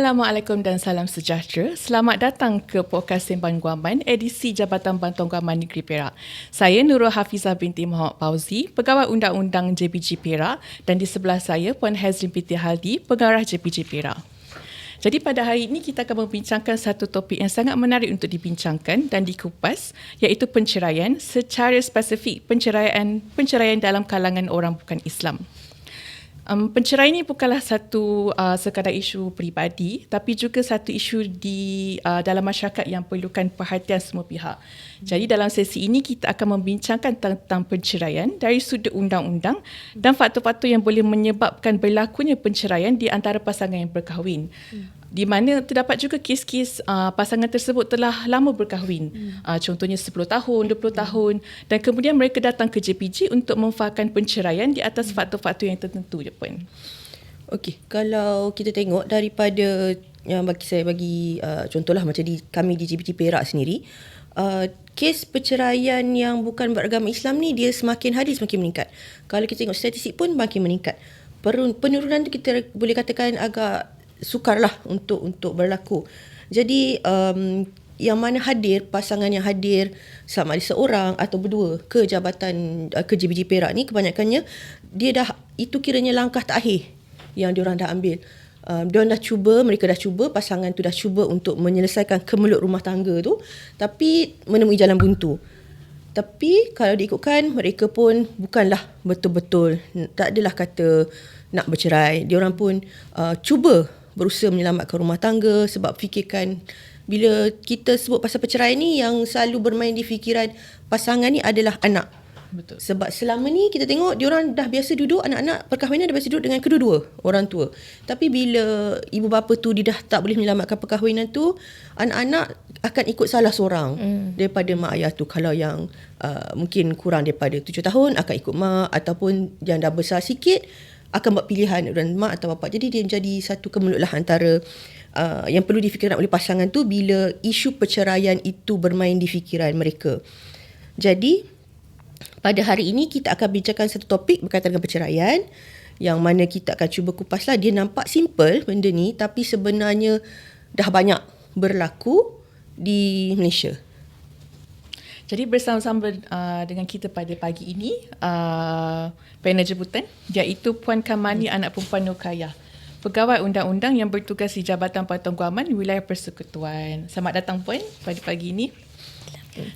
Assalamualaikum dan salam sejahtera. Selamat datang ke podcast Sembang Guaman edisi Jabatan Bantuan Guaman Negeri Perak. Saya Nurul Hafizah binti Muhammad Pauzi, Pegawai Undang-Undang JPG Perak dan di sebelah saya Puan Hazrin binti Haldi, Pengarah JPG Perak. Jadi pada hari ini kita akan membincangkan satu topik yang sangat menarik untuk dibincangkan dan dikupas iaitu penceraian secara spesifik penceraian penceraian dalam kalangan orang bukan Islam. Um, penceraian ini bukanlah satu uh, sekadar isu peribadi tapi juga satu isu di uh, dalam masyarakat yang perlukan perhatian semua pihak. Jadi dalam sesi ini kita akan membincangkan tentang penceraian dari sudut undang-undang dan faktor-faktor yang boleh menyebabkan berlakunya penceraian di antara pasangan yang berkahwin. Hmm di mana terdapat juga kes-kes uh, pasangan tersebut telah lama berkahwin. Hmm. Uh, contohnya 10 tahun, 20 hmm. tahun dan kemudian mereka datang ke JPG untuk memfahamkan penceraian di atas hmm. faktor-faktor yang tertentu je pun. Okey, kalau kita tengok daripada yang bagi saya bagi uh, contohlah macam di kami di JPG Perak sendiri, uh, kes perceraian yang bukan beragama Islam ni dia semakin hari semakin meningkat. Kalau kita tengok statistik pun makin meningkat. Penurunan tu kita boleh katakan agak sukarlah untuk untuk berlaku. Jadi um, yang mana hadir pasangan yang hadir sama ada seorang atau berdua ke jabatan uh, ke JBJ Perak ni kebanyakannya dia dah itu kiranya langkah terakhir yang diorang dah ambil. Um, diorang dah cuba, mereka dah cuba, pasangan tu dah cuba untuk menyelesaikan kemelut rumah tangga tu tapi menemui jalan buntu. Tapi kalau diikutkan mereka pun bukanlah betul-betul tak adalah kata nak bercerai. Diorang pun uh, cuba berusaha menyelamatkan rumah tangga sebab fikirkan bila kita sebut pasal perceraian ni yang selalu bermain di fikiran pasangan ni adalah anak. Betul. Sebab selama ni kita tengok dia orang dah biasa duduk anak-anak perkahwinan dah biasa duduk dengan kedua-dua orang tua. Tapi bila ibu bapa tu dia dah tak boleh menyelamatkan perkahwinan tu, anak-anak akan ikut salah seorang mm. daripada mak ayah tu. Kalau yang uh, mungkin kurang daripada tujuh tahun akan ikut mak ataupun yang dah besar sikit akan buat pilihan dan mak atau bapa. Jadi dia menjadi satu kemelut lah antara uh, yang perlu difikirkan oleh pasangan tu bila isu perceraian itu bermain di fikiran mereka. Jadi pada hari ini kita akan bincangkan satu topik berkaitan dengan perceraian yang mana kita akan cuba kupaslah dia nampak simple benda ni tapi sebenarnya dah banyak berlaku di Malaysia. Jadi bersama-sama uh, dengan kita pada pagi ini uh, panel jemputan iaitu Puan Kamani hmm. anak perempuan Nukaya. Pegawai undang-undang yang bertugas di Jabatan Pantang Guaman Wilayah Persekutuan. Selamat datang Puan pada pagi ini.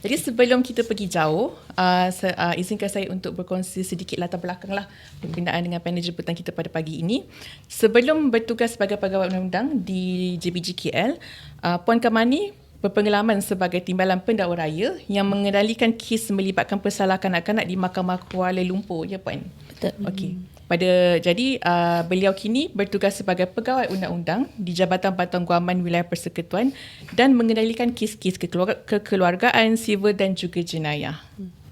Jadi sebelum kita pergi jauh, uh, se- uh, izinkan saya untuk berkongsi sedikit latar belakang lah pembinaan dengan panel jemputan kita pada pagi ini. Sebelum bertugas sebagai pegawai undang-undang di JBGKL, uh, Puan Kamani berpengalaman sebagai timbalan pendakwa raya yang mengendalikan kes melibatkan pesalahan kanak-kanak di Mahkamah Kuala Lumpur ya puan. Betul. Okey. Pada jadi uh, beliau kini bertugas sebagai pegawai undang-undang di Jabatan Bantuan Guaman Wilayah Persekutuan dan mengendalikan kes-kes kekeluargaan, sivil dan juga jenayah. Hmm.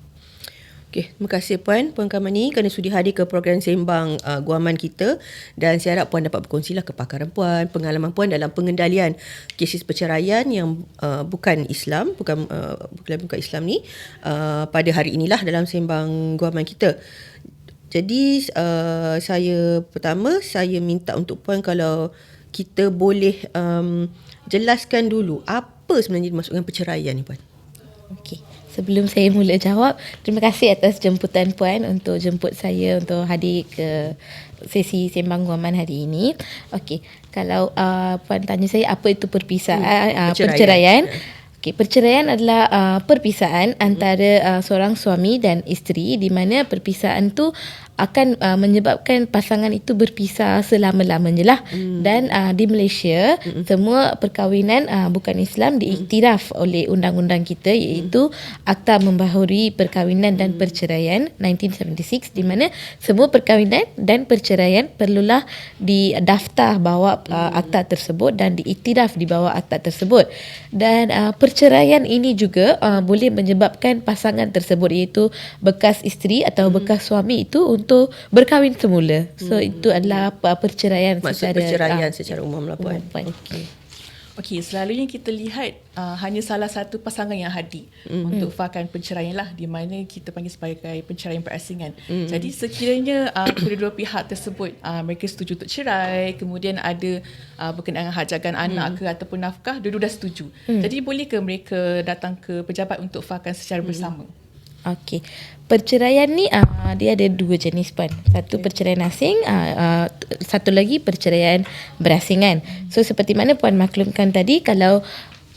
Okey, terima kasih Puan, Puan Kamani kerana sudi hadir ke program sembang uh, guaman kita dan saya harap Puan dapat berkongsilah kepakaran Puan, pengalaman Puan dalam pengendalian kes perceraian yang uh, bukan Islam, bukan uh, bukan bukan Islam ni uh, pada hari inilah dalam sembang guaman kita. Jadi uh, saya pertama saya minta untuk Puan kalau kita boleh um, jelaskan dulu apa sebenarnya dimaksudkan perceraian ni Puan. Okey. Sebelum saya mula jawab, terima kasih atas jemputan Puan untuk jemput saya untuk hadir ke sesi sembang guaman hari ini. Okey, kalau uh, Puan tanya saya apa itu perpisahan, hmm, uh, perceraian. perceraian. Okay, perceraian adalah uh, perpisaan hmm. antara uh, seorang suami dan isteri di mana perpisaan tu akan uh, menyebabkan pasangan itu berpisah selama-lamanya lah. Hmm. Dan uh, di Malaysia, hmm. semua perkahwinan uh, bukan Islam diiktiraf hmm. oleh undang-undang kita iaitu hmm. Akta Membahuri Perkahwinan dan hmm. Perceraian 1976 di mana semua perkahwinan dan perceraian perlulah didaftar bahawa uh, hmm. akta tersebut dan diiktiraf di bawah akta tersebut. Dan uh, perceraian ini juga uh, boleh menyebabkan pasangan tersebut iaitu bekas isteri atau hmm. bekas suami itu untuk berkahwin semula. So hmm. itu adalah apa perceraian Maksud secara perceraian uh, secara umum lah puan. Okey. Okey, selalunya kita lihat uh, hanya salah satu pasangan yang hadir mm. untuk fakan perceraian lah di mana kita panggil sebagai perceraian berasingan. Mm. Jadi sekiranya uh, kedua-dua pihak tersebut uh, mereka setuju untuk cerai, kemudian ada uh, berkenaan dengan hak jagaan mm. anak ke ataupun nafkah, dua-dua dah setuju. Mm. Jadi boleh ke mereka datang ke pejabat untuk fakan secara mm. bersama? Okey. Perceraian ni uh, dia ada dua jenis pun. Satu okay. perceraian asing, uh, uh, satu lagi perceraian berasingan. So seperti mana puan maklumkan tadi kalau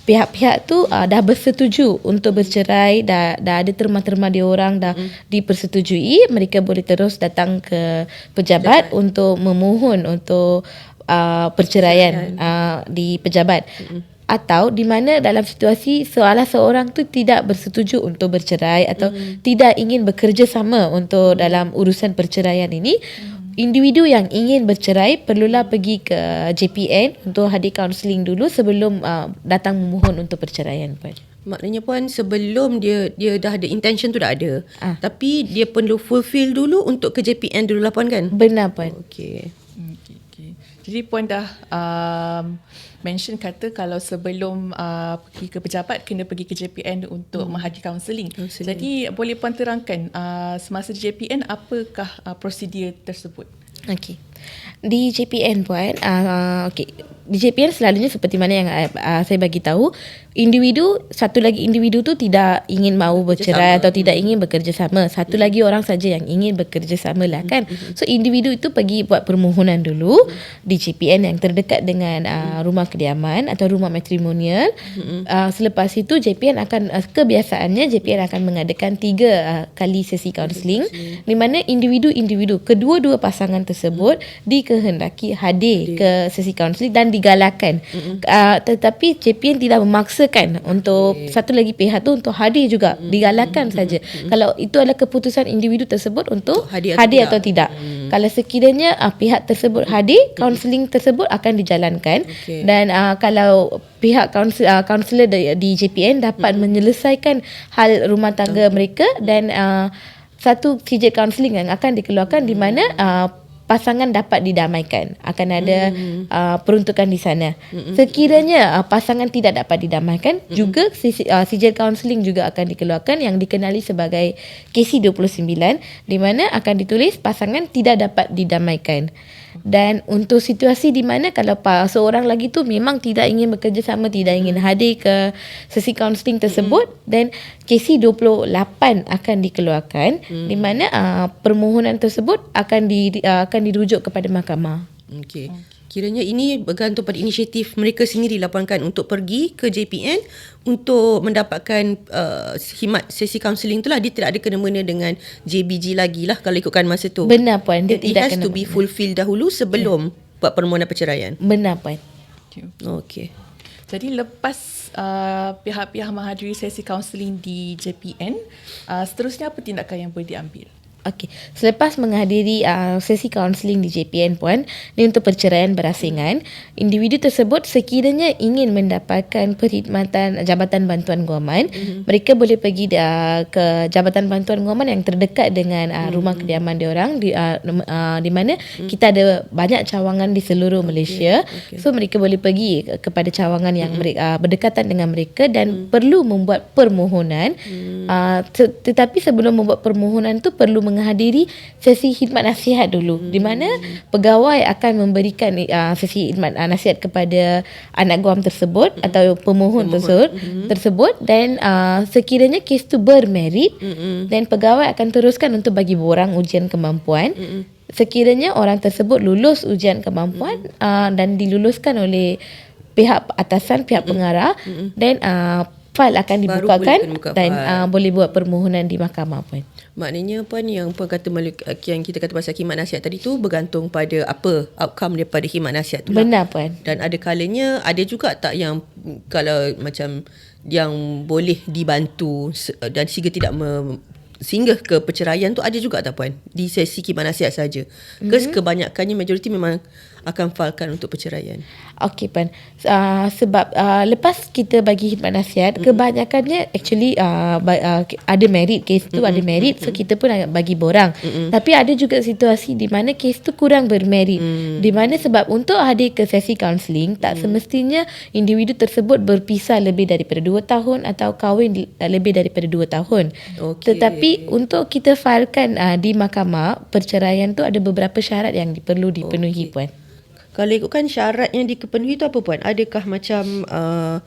pihak-pihak tu uh, dah bersetuju untuk bercerai, dah dah ada terma-terma dia orang dah mm. dipersetujui, mereka boleh terus datang ke pejabat Jangan. untuk memohon untuk uh, perceraian uh, di pejabat. Mm atau di mana dalam situasi salah seorang tu tidak bersetuju untuk bercerai atau mm. tidak ingin bekerjasama untuk dalam urusan perceraian ini mm. individu yang ingin bercerai perlulah pergi ke JPN untuk hadir kaunseling dulu sebelum uh, datang memohon untuk perceraian puan maknanya puan sebelum dia dia dah ada intention tu dah ada ah. tapi dia perlu fulfill dulu untuk ke JPN dulu lah puan kan benar puan okey. Jadi puan dah um, mention kata kalau sebelum uh, pergi ke pejabat kena pergi ke JPN untuk hmm. menghadiri kaunseling. Jadi boleh puan terangkan uh, semasa di JPN apakah uh, prosedur tersebut? Okey. Di JPN puan, uh, okey. Di JPN selalunya seperti mana yang uh, saya bagi tahu, individu satu lagi individu tu tidak ingin mahu bercerai atau tidak ingin bekerja sama. Satu lagi orang saja yang ingin bekerja sama lah kan? So individu itu pergi buat permohonan dulu di JPN yang terdekat dengan uh, rumah kediaman atau rumah matrimonial. Uh, selepas itu JPN akan uh, kebiasaannya JPN akan mengadakan tiga uh, kali sesi kaunseling di mana individu-individu kedua-dua pasangan tersebut dikehendaki hadir ke sesi kaunseling dan digalakkan uh, tetapi JPN tidak memaksa dipaksakan untuk okay. satu lagi pihak tu untuk hadir juga hmm. digalakkan saja kalau itu adalah keputusan individu tersebut untuk hadir, hadir atau tidak, atau tidak. Hmm. kalau sekiranya uh, pihak tersebut hadir kaunseling tersebut akan dijalankan okay. dan uh, kalau pihak kaunselor uh, di, di JPN dapat hmm. menyelesaikan hal rumah tangga okay. mereka dan uh, satu CJ counselling yang akan dikeluarkan hmm. di mana uh, pasangan dapat didamaikan akan ada mm-hmm. uh, peruntukan di sana mm-hmm. sekiranya uh, pasangan tidak dapat didamaikan mm-hmm. juga uh, sijil kaunseling juga akan dikeluarkan yang dikenali sebagai KC29 di mana akan ditulis pasangan tidak dapat didamaikan dan untuk situasi di mana kalau seorang lagi tu memang tidak ingin bekerja sama tidak ingin hadir ke sesi kaunseling tersebut dan mm-hmm. KC 28 akan dikeluarkan mm-hmm. di mana uh, permohonan tersebut akan di uh, akan dirujuk kepada mahkamah okey okay. Kiranya ini bergantung pada inisiatif mereka sendiri laporkan untuk pergi ke JPN untuk mendapatkan uh, khidmat sesi kaunseling itulah dia tidak ada kena-mena dengan JBG lagi lah kalau ikutkan masa tu. Benar puan. Dia It tidak has to be fulfilled dahulu sebelum yeah. buat permohonan perceraian. Benar puan. Okey. Jadi lepas uh, pihak-pihak menghadiri sesi kaunseling di JPN, uh, seterusnya apa tindakan yang boleh diambil? Okey, selepas menghadiri uh, sesi kaunseling di JPN puan, ni untuk perceraian berasingan, individu tersebut sekiranya ingin mendapatkan perkhidmatan Jabatan Bantuan Guaman, mm-hmm. mereka boleh pergi uh, ke Jabatan Bantuan Guaman yang terdekat dengan uh, rumah mm-hmm. kediaman dia orang di uh, uh, di mana mm-hmm. kita ada banyak cawangan di seluruh Malaysia. Okay. Okay. So mereka boleh pergi kepada cawangan yang mm-hmm. mereka uh, berdekatan dengan mereka dan mm-hmm. perlu membuat permohonan. Mm-hmm. Uh, tetapi sebelum membuat permohonan tu perlu menghadiri sesi khidmat nasihat dulu hmm. di mana pegawai akan memberikan uh, sesi khidmat uh, nasihat kepada anak guam tersebut hmm. atau pemohon, tersebut hmm. tersebut dan uh, sekiranya kes tu bermerit hmm. dan pegawai akan teruskan untuk bagi borang ujian kemampuan hmm. sekiranya orang tersebut lulus ujian kemampuan hmm. uh, dan diluluskan oleh pihak atasan pihak hmm. pengarah hmm. dan uh, file akan dibukakan dan uh, boleh buat permohonan di mahkamah pun. Maknanya puan yang puan kata yang kita kata pasal khidmat nasihat tadi tu bergantung pada apa outcome daripada khidmat nasihat tu. Lah. Benar puan. Dan ada kalanya ada juga tak yang kalau macam yang boleh dibantu dan sehingga tidak me, singgah ke perceraian tu ada juga tak puan di sesi khidmat nasihat saja. Mm-hmm. Kes kebanyakannya majoriti memang akan falkan untuk perceraian? Okey Pan. Uh, sebab uh, lepas kita bagi khidmat nasihat, mm-hmm. kebanyakannya actually uh, uh, ada merit case tu mm-hmm. ada merit so kita pun nak bagi borang. Mm-hmm. Tapi ada juga situasi di mana case tu kurang bermerit. Mm-hmm. Di mana sebab untuk hadir ke sesi kaunseling tak mm-hmm. semestinya individu tersebut berpisah lebih daripada 2 tahun atau kahwin lebih daripada 2 tahun. Okay. Tetapi untuk kita filekan uh, di mahkamah perceraian tu ada beberapa syarat yang perlu dipenuhi okay. puan. Kalau ikutkan syarat yang dikepenuhi tu apa puan? Adakah macam uh,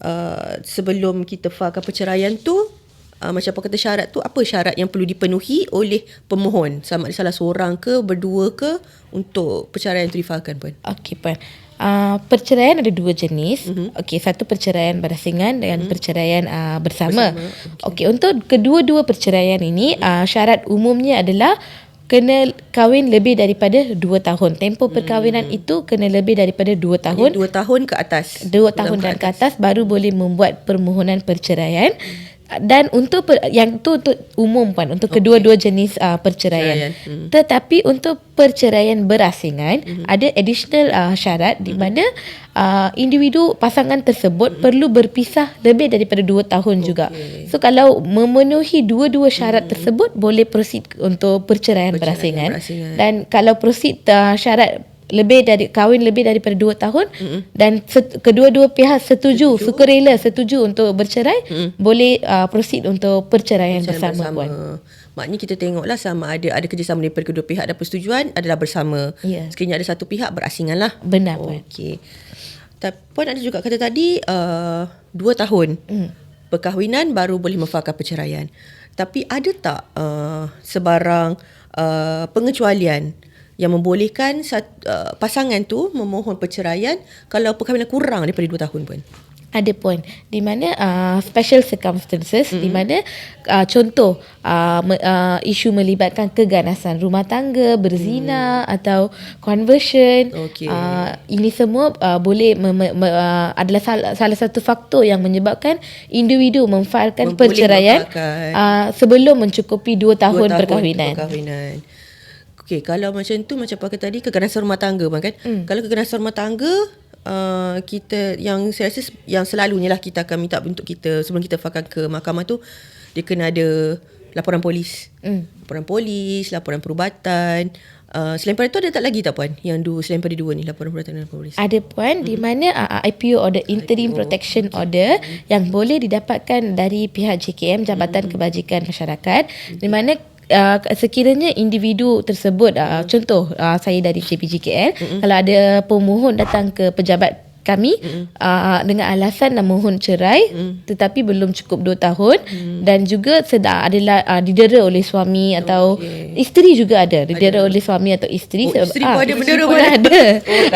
uh, sebelum kita falkan perceraian tu uh, macam apa kata syarat tu apa syarat yang perlu dipenuhi oleh pemohon sama ada salah seorang ke berdua ke untuk perceraian tu difalkan puan? Okey puan. Uh, perceraian ada dua jenis. Mm-hmm. Okey, satu perceraian berasingan dan mm-hmm. perceraian uh, bersama. bersama. Okey, okay, untuk kedua-dua perceraian ini uh, syarat umumnya adalah kena kahwin lebih daripada 2 tahun. Tempoh perkahwinan hmm. itu kena lebih daripada 2 tahun. 2 tahun ke atas. 2 tahun dan ke atas. atas baru boleh membuat permohonan perceraian. Hmm. Dan untuk per, yang tu untuk umum kan untuk okay. kedua-dua jenis uh, perceraian. Hmm. Tetapi untuk perceraian berasingan hmm. ada additional uh, syarat hmm. di mana uh, individu pasangan tersebut hmm. perlu berpisah lebih daripada 2 tahun okay. juga. So kalau memenuhi dua-dua syarat hmm. tersebut boleh proceed untuk perceraian, perceraian berasingan. berasingan. Dan kalau proceed uh, syarat lebih dari kahwin lebih daripada 2 tahun mm-hmm. dan set, kedua-dua pihak setuju, setuju sukarela setuju untuk bercerai mm-hmm. boleh uh, proceed untuk perceraian, perceraian bersama, puan. Maknanya kita tengoklah sama ada ada kerjasama daripada kedua pihak dan persetujuan adalah bersama. Yeah. Sekiranya ada satu pihak berasingan lah. Benar puan. Okey. Tapi puan ada juga kata tadi uh, 2 tahun mm. perkahwinan baru boleh memfahamkan perceraian. Tapi ada tak uh, sebarang uh, pengecualian yang membolehkan uh, pasangan tu memohon perceraian kalau perkahwinan kurang daripada 2 tahun pun ada point di mana uh, special circumstances mm-hmm. di mana uh, contoh uh, me, uh, isu melibatkan keganasan rumah tangga berzina mm. atau conversion okay. uh, ini semua uh, boleh me, me, me, uh, adalah salah, salah satu faktor yang menyebabkan individu memfailkan perceraian uh, sebelum mencukupi 2 tahun, tahun perkahwinan. perkahwinan. Okey, kalau macam tu macam apa tadi keganasan rumah tangga kan? Mm. Kalau keganasan rumah tangga uh, kita yang saya rasa yang selalunya lah kita akan minta untuk kita sebelum kita fakat ke mahkamah tu dia kena ada laporan polis. Mm. Laporan polis, laporan perubatan. Uh, selain pada tu ada tak lagi tak puan yang dua selain pada dua ni laporan perubatan dan polis ada puan mm. di hmm. mana uh, IPO order interim IPO. protection order mm. yang boleh didapatkan dari pihak JKM Jabatan mm. Kebajikan Masyarakat mm. di mana uh, sekiranya individu tersebut uh, contoh uh, saya dari JPGKL mm-hmm. kalau ada pemohon datang ke pejabat kami mm. uh, dengan alasan nak mohon cerai mm. tetapi belum cukup 2 tahun mm. dan juga sedang adalah uh, didera oleh suami atau okay. isteri juga ada didera ada. oleh suami atau isteri oh, isteri pun ah, ada bendera pun ada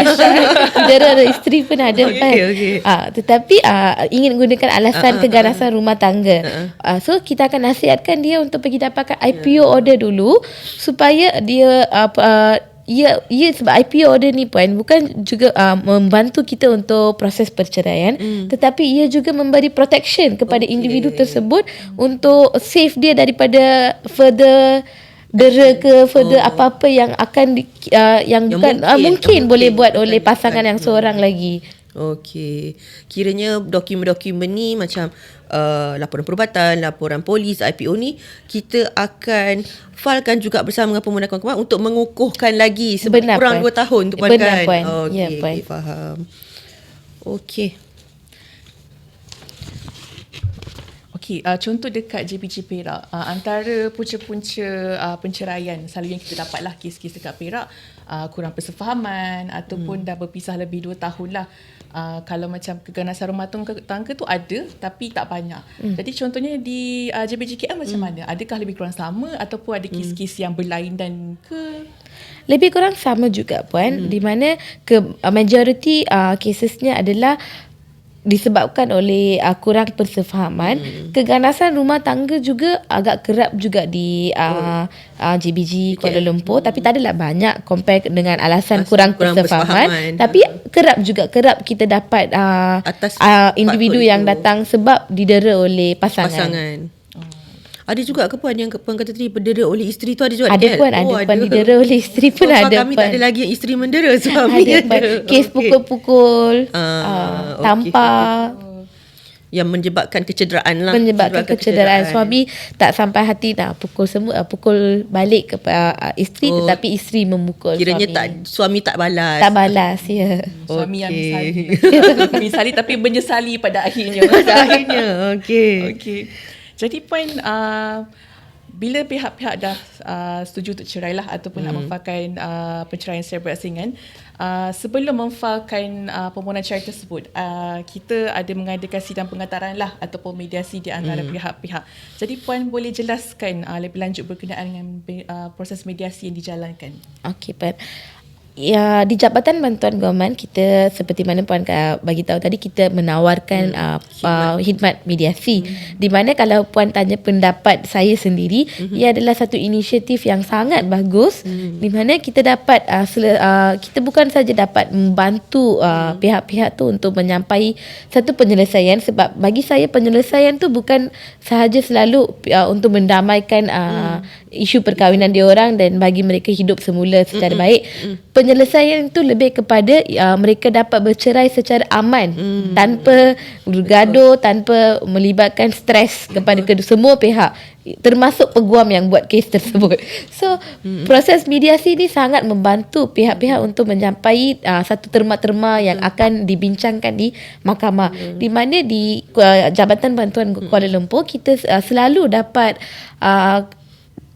oh, didera oleh isteri pun ada okay, kan okay. Uh, tetapi uh, ingin gunakan alasan uh, uh, keganasan uh, rumah tangga uh, uh, so kita akan nasihatkan dia untuk pergi dapatkan IPO yeah. order dulu supaya dia uh, uh, Ya, ya sebab IPO order ni puan bukan juga uh, membantu kita untuk proses perceraian mm. tetapi ia juga memberi protection kepada okay. individu tersebut untuk save dia daripada further dera ke further oh. apa-apa yang akan di, uh, yang, yang bukan mungkin, uh, mungkin boleh mungkin. buat oleh pasangan yang seorang lagi. Okey. Kiranya dokumen-dokumen ni macam uh, laporan perubatan, laporan polis, IPO ni kita akan filekan juga bersama dengan pemuda kawan untuk mengukuhkan lagi sebab Benar, kurang puan. 2 tahun tu puan Benar, kan. Puan. Okey, ya, okay, faham. Okey. Okey, uh, contoh dekat JPG Perak, uh, antara punca-punca uh, penceraian selalu yang kita dapatlah kes-kes dekat Perak, uh, kurang persefahaman ataupun hmm. dah berpisah lebih 2 tahun lah uh, kalau macam keganasan rumah tangga tu ada tapi tak banyak. Mm. Jadi contohnya di uh, JBJKM macam mm. mana? Adakah lebih kurang sama ataupun ada kes-kes mm. yang berlainan ke? Lebih kurang sama juga puan mm. di mana ke uh, majority uh, casesnya adalah disebabkan oleh uh, kurang persefahaman hmm. keganasan rumah tangga juga agak kerap juga di uh, oh. uh, JBG Kuala Lumpur hmm. tapi tak adalah banyak compare dengan alasan kurang, kurang persefahaman tapi kerap juga kerap kita dapat uh, Atas uh, individu yang itu. datang sebab didera oleh pasangan, pasangan. Ada juga ke puan yang puan kata tadi berdera oleh isteri tu ada juga Ada Del? puan, ada puan didera oleh isteri pun Oh, ada kami puan. tak ada lagi yang isteri mendera suami ada puan. Kes pukul-pukul, Ah, ah, okey. tampar, yang menyebabkan kecederaan lah. menyebabkan kecederaan. Suami tak sampai hati nak pukul semua uh, pukul balik kepada uh, isteri Oh. tetapi isteri memukul Kiranya suami. tak suami tak balas. tak balas ya. Suami yang Okey. misali. misali tapi menyesali pada akhirnya. Pada akhirnya. Okey. Okey. Jadi poin uh, bila pihak-pihak dah uh, setuju untuk cerai lah ataupun hmm. nak memfailkan uh, perceraian secara berasingan, uh, sebelum memfailkan uh, permohonan cerai tersebut, uh, kita ada mengadakan sidang pengantaran lah ataupun mediasi di antara hmm. pihak-pihak. Jadi puan boleh jelaskan uh, lebih lanjut berkenaan dengan uh, proses mediasi yang dijalankan. Okey puan. Ya di Jabatan Bantuan Guaman kita seperti mana puan uh, bagi tahu tadi kita menawarkan hmm. uh, uh, khidmat mediasi. Hmm. Di mana kalau puan tanya pendapat saya sendiri, hmm. ia adalah satu inisiatif yang sangat bagus hmm. di mana kita dapat uh, sele, uh, kita bukan saja dapat membantu uh, hmm. pihak-pihak tu untuk menyampai satu penyelesaian sebab bagi saya penyelesaian tu bukan sahaja selalu uh, untuk mendamaikan uh, hmm. isu perkahwinan dia orang dan bagi mereka hidup semula secara hmm. baik. Hmm penyelesaian itu lebih kepada uh, mereka dapat bercerai secara aman hmm. tanpa bergaduh tanpa melibatkan stres kepada kedua semua pihak termasuk peguam yang buat kes tersebut. So hmm. proses mediasi ni sangat membantu pihak-pihak untuk mencapai uh, satu terma-terma yang akan dibincangkan di mahkamah. Hmm. Di mana di uh, Jabatan Bantuan Kuala Lumpur kita uh, selalu dapat uh,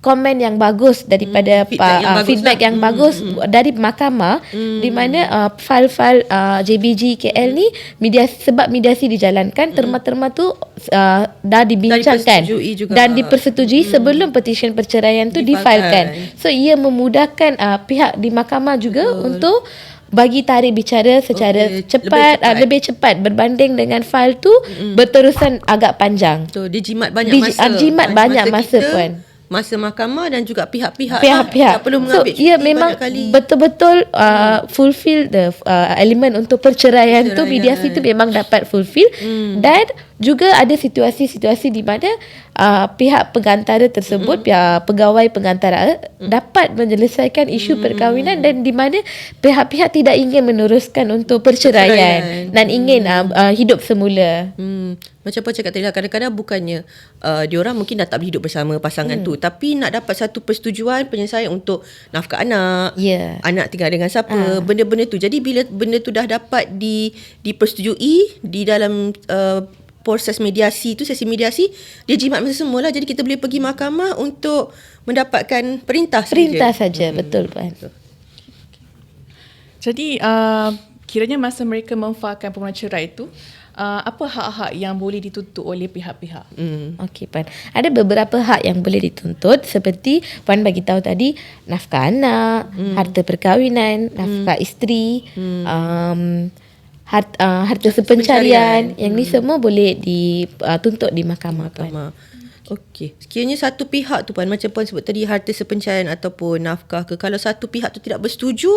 komen yang bagus daripada Hmm, feedback uh, yang bagus feedback lah. yang bagus dari mahkamah di mana uh, file-file uh, JBG KL ni mediasi sebab mediasi dijalankan terma-terma tu uh, dah dibincangkan juga. dan dipersetujui sebelum petition perceraian tu Difailkan. difailkan. So ia memudahkan uh, pihak di mahkamah juga untuk bagi tarikh bicara secara Okey, cepat, lebih uh, cepat. lebih cepat berbanding dengan file tu berterusan agak panjang. So dia jimat banyak Di- masa. ah, jimat banyak masa, kita, puan. Masa mahkamah dan juga pihak-pihak. pihak-pihak. Lah. Tak perlu so mengambil ia cuti memang kali. betul-betul uh, fulfill the uh, elemen untuk perceraian, tu Perceraian. mediasi tu memang dapat fulfill hmm. dan juga ada situasi-situasi di mana uh, pihak pengantara tersebut, hmm. pihak pegawai pengantara hmm. dapat menyelesaikan isu hmm. perkahwinan dan di mana pihak-pihak tidak ingin meneruskan untuk perceraian, Perceraian. dan ingin uh, uh, hidup semula. Hmm, macam apa cakap tadi lah kadang-kadang bukannya uh, diorang mungkin dah tak berhidup bersama pasangan hmm. tu tapi nak dapat satu persetujuan penyelesaian untuk nafkah anak. Ya. Anak tinggal dengan siapa, benda-benda tu. Jadi bila benda tu dah dapat di dipersetujui di dalam uh, proses mediasi tu sesi mediasi dia jimat masa semua lah jadi kita boleh pergi mahkamah untuk mendapatkan perintah Perintah saja. saja, betul puan. Jadi uh, kiranya masa mereka memfailkan permohonan cerai itu, uh, apa hak-hak yang boleh dituntut oleh pihak-pihak? Hmm. Okey Puan. Ada beberapa hak yang boleh dituntut seperti Puan bagi tahu tadi nafkah anak, hmm. harta perkahwinan, nafkah isteri, hmm. um, hart, uh, harta sepencarian. sepencarian. Yang ni semua boleh dituntut di mahkamah Puan. Mahkamah. Okey. Sekiranya satu pihak tu puan macam puan sebut tadi harta sepencarian ataupun nafkah ke kalau satu pihak tu tidak bersetuju,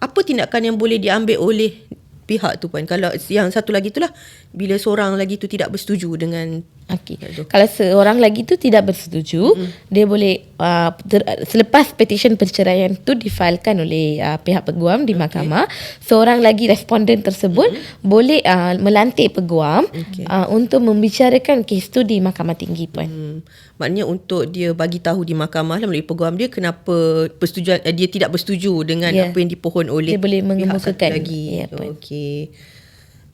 apa tindakan yang boleh diambil oleh pihak tu puan? Kalau yang satu lagi itulah bila seorang lagi tu tidak bersetuju dengan Okey. Kalau seorang lagi tu tidak bersetuju, mm. dia boleh uh, ter, selepas petition perceraian tu difailkan oleh uh, pihak peguam di mahkamah, seorang lagi responden tersebut mm. boleh uh, melantik peguam Okey. uh, untuk membicarakan kes tu di mahkamah tinggi puan. Hmm, maknanya untuk dia bagi tahu di mahkamah lah melalui peguam dia kenapa persetujuan eh, dia tidak bersetuju dengan Ya. apa yang dipohon oleh Dia boleh pihak mengemukakan. lagi. Puan. Okey.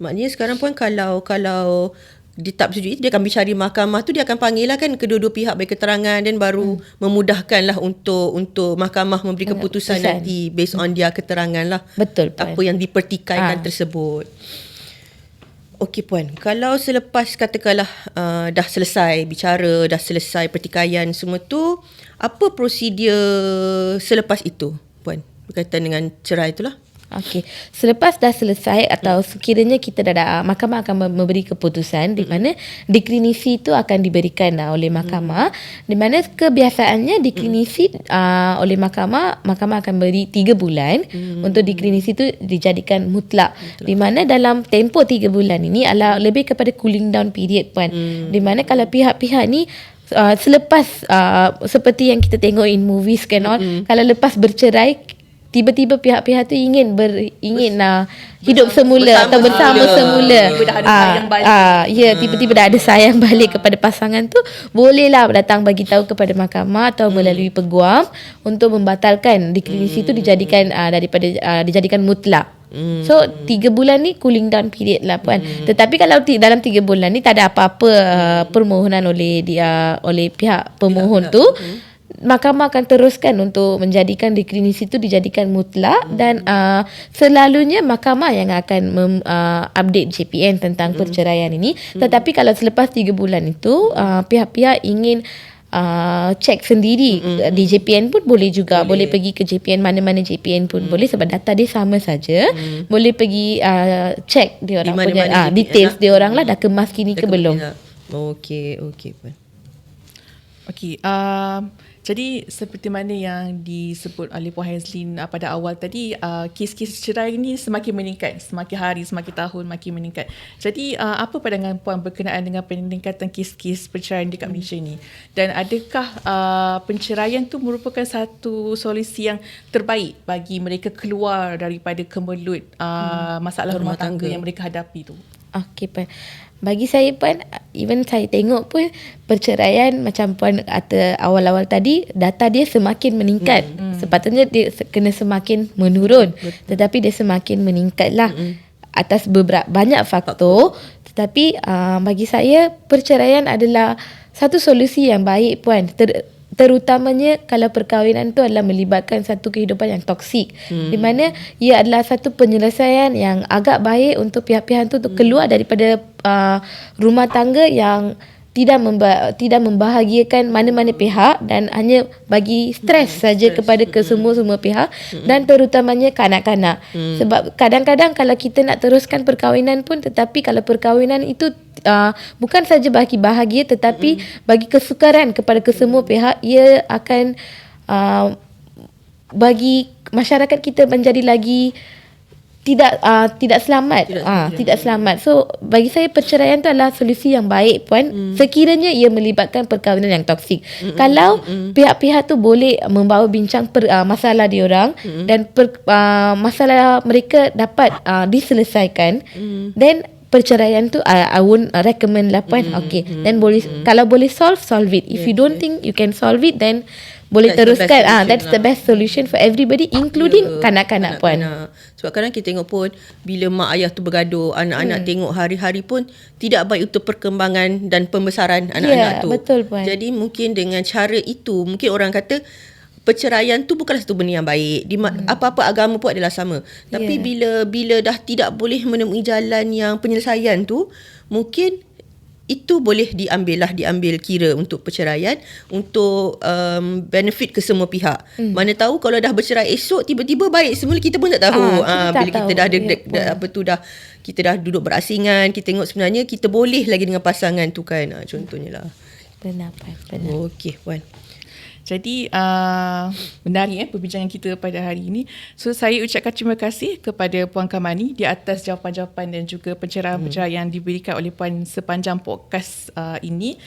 Maknanya sekarang pun kalau kalau dia tak bersetuju dia akan bicara di mahkamah tu dia akan panggil lah kan kedua-dua pihak bagi keterangan dan baru hmm. memudahkan lah untuk untuk mahkamah memberi keputusan Keputusan. nanti based on dia keterangan lah Betul puan. apa yang dipertikaikan Ah. tersebut. Okey puan, kalau selepas katakanlah uh, dah selesai bicara, dah selesai pertikaian semua tu, apa prosedur selepas itu puan berkaitan dengan cerai itulah? Okey. Selepas dah selesai atau sekiranya kita dah, dah mahkamah akan memberi keputusan di mana deklinisi itu akan diberikan uh, oleh mahkamah. Di mana kebiasaannya deklinisi uh, oleh mahkamah mahkamah akan beri 3 bulan untuk deklinisi itu dijadikan mutlak. Di mana dalam tempoh 3 bulan ini adalah lebih kepada cooling down period puan. Di mana kalau pihak-pihak ni uh, selepas uh, seperti yang kita tengok in movies kan all mm-hmm. kalau lepas bercerai tiba-tiba pihak-pihak tu ingin ber, ingin uh, hidup semula bersama atau bersama semula. semula. Tiba-tiba dah ada Ah, sayang balik. ah, ya, tiba-tiba dah ada sayang balik kepada pasangan tu, bolehlah datang bagi tahu kepada mahkamah atau melalui peguam untuk membatalkan deklarasi tu dijadikan uh, daripada uh, dijadikan mutlak. So tiga bulan ni cooling down period lah puan. Tetapi kalau ti, dalam tiga bulan ni tak ada apa-apa uh, permohonan oleh dia oleh pihak pemohon tu, mahkamah akan teruskan untuk menjadikan deklarasi itu dijadikan mutlak dan uh, selalunya mahkamah yang akan mem, uh, update JPN tentang perceraian ini. Tetapi kalau selepas tiga bulan itu uh, pihak-pihak ingin uh, cek sendiri mm. di JPN pun boleh juga boleh. boleh pergi ke JPN mana-mana JPN pun mm. boleh sebab data dia sama saja mm. boleh pergi uh, cek dia orang punya mana-mana uh, details lah. dia orang lah dah kemas kini ke belum Okey, okey puan. Okey, um, jadi seperti mana yang disebut oleh Puan Hazlin uh, pada awal tadi, uh, kes-kes cerai ini semakin meningkat, semakin hari, semakin tahun makin meningkat. Jadi uh, apa pandangan Puan berkenaan dengan peningkatan kes-kes perceraian dekat Hmm. Malaysia ini? Dan adakah uh, penceraian tu merupakan satu solusi yang terbaik bagi mereka keluar daripada kemelut uh, masalah rumah, Hmm. Rumah tangga tangga. yang mereka hadapi tu? Okey puan. Bagi saya puan, even saya tengok pun perceraian macam puan kata awal-awal tadi, data dia semakin meningkat. Hmm. Sepatutnya dia kena semakin menurun. Betul. Tetapi dia semakin meningkat lah. Hmm. Atas beberapa banyak faktor. Tetapi uh, bagi saya perceraian adalah satu solusi yang baik puan. Ter, terutamanya kalau perkahwinan tu adalah melibatkan satu kehidupan yang toksik hmm. di mana ia adalah satu penyelesaian yang agak baik untuk pihak-pihak tu untuk keluar daripada uh, rumah tangga yang tidak memba- tidak membahagiakan mana-mana pihak dan hanya bagi stres saja kepada ke semua-semua pihak dan terutamanya kanak-kanak. Sebab kadang-kadang kalau kita nak teruskan perkahwinan pun tetapi kalau perkahwinan itu uh, bukan saja bagi bahagia tetapi bagi kesukaran kepada kesemua pihak ia akan uh, bagi masyarakat kita menjadi lagi tidak uh, tidak selamat Tidak- uh, tidak. tidak selamat so bagi saya perceraian tu adalah solusi yang baik puan hmm. sekiranya ia melibatkan perkahwinan yang toksik hmm. kalau hmm. pihak-pihak tu boleh membawa bincang per, uh, masalah diorang hmm. dan per, uh, masalah mereka dapat uh, diselesaikan hmm. then perceraian tu uh, I won't recommend lah puan mm, okay mm, then boleh mm. kalau boleh solve solve it if yes, you don't yes. think you can solve it then boleh That's the teruskan ah that's the lah. best solution for everybody including Ya, kanak-kanak puan kanak-kanak. Sebab kadang kita tengok pun bila mak ayah tu bergaduh, anak-anak hmm. tengok hari-hari pun tidak baik untuk perkembangan dan pembesaran anak-anak tu. betul, Puan. Jadi mungkin dengan cara itu, mungkin orang kata perceraian tu bukanlah satu benda yang baik. Di hmm. apa-apa agama pun adalah sama. Tapi Ya. bila bila dah tidak boleh menemui jalan yang penyelesaian tu, mungkin itu boleh diambil lah diambil kira untuk perceraian untuk um, benefit ke semua pihak. Hmm. Mana tahu kalau dah bercerai esok tiba-tiba baik semula kita pun tak tahu. Ah, kita Ah, tak bila kita tahu. dah ada Ya, pun. apa tu dah kita dah duduk berasingan, kita tengok sebenarnya kita boleh lagi dengan pasangan tu kan. Ah, contohnya lah. benar benar Okey, puan. Jadi uh, menarik eh perbincangan kita pada hari ini. So saya ucapkan terima kasih kepada Puan Kamani di atas jawapan-jawapan dan juga pencerahan-pencerahan yang diberikan oleh Puan sepanjang podcast uh, ini.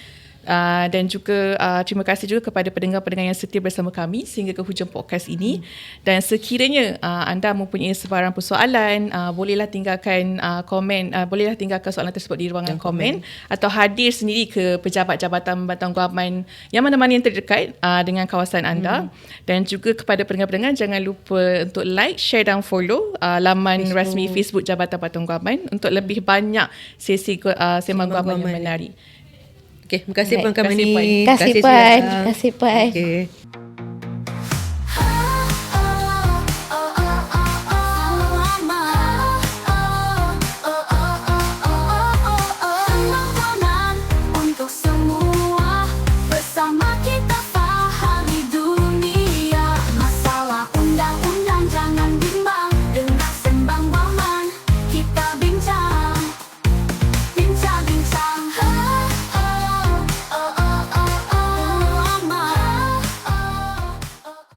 Uh, dan juga uh, terima kasih juga kepada pendengar-pendengar yang setia bersama kami sehingga ke hujung podcast ini. Dan sekiranya uh, anda mempunyai sebarang persoalan, uh, bolehlah tinggalkan uh, komen, uh, bolehlah tinggalkan soalan tersebut di ruangan komen, atau hadir sendiri ke pejabat jabatan Batang Guaman yang mana-mana yang terdekat uh, dengan kawasan anda. Hmm. Dan juga kepada pendengar-pendengar jangan lupa untuk like, share dan follow uh, laman Facebook. rasmi Facebook Jabatan Batang Guaman untuk lebih banyak sesi uh, sembang Guaman yang menarik. Okey, terima kasih Puan Kamani. Terima kasih, Puan. Terima kasih, Puan. Okey.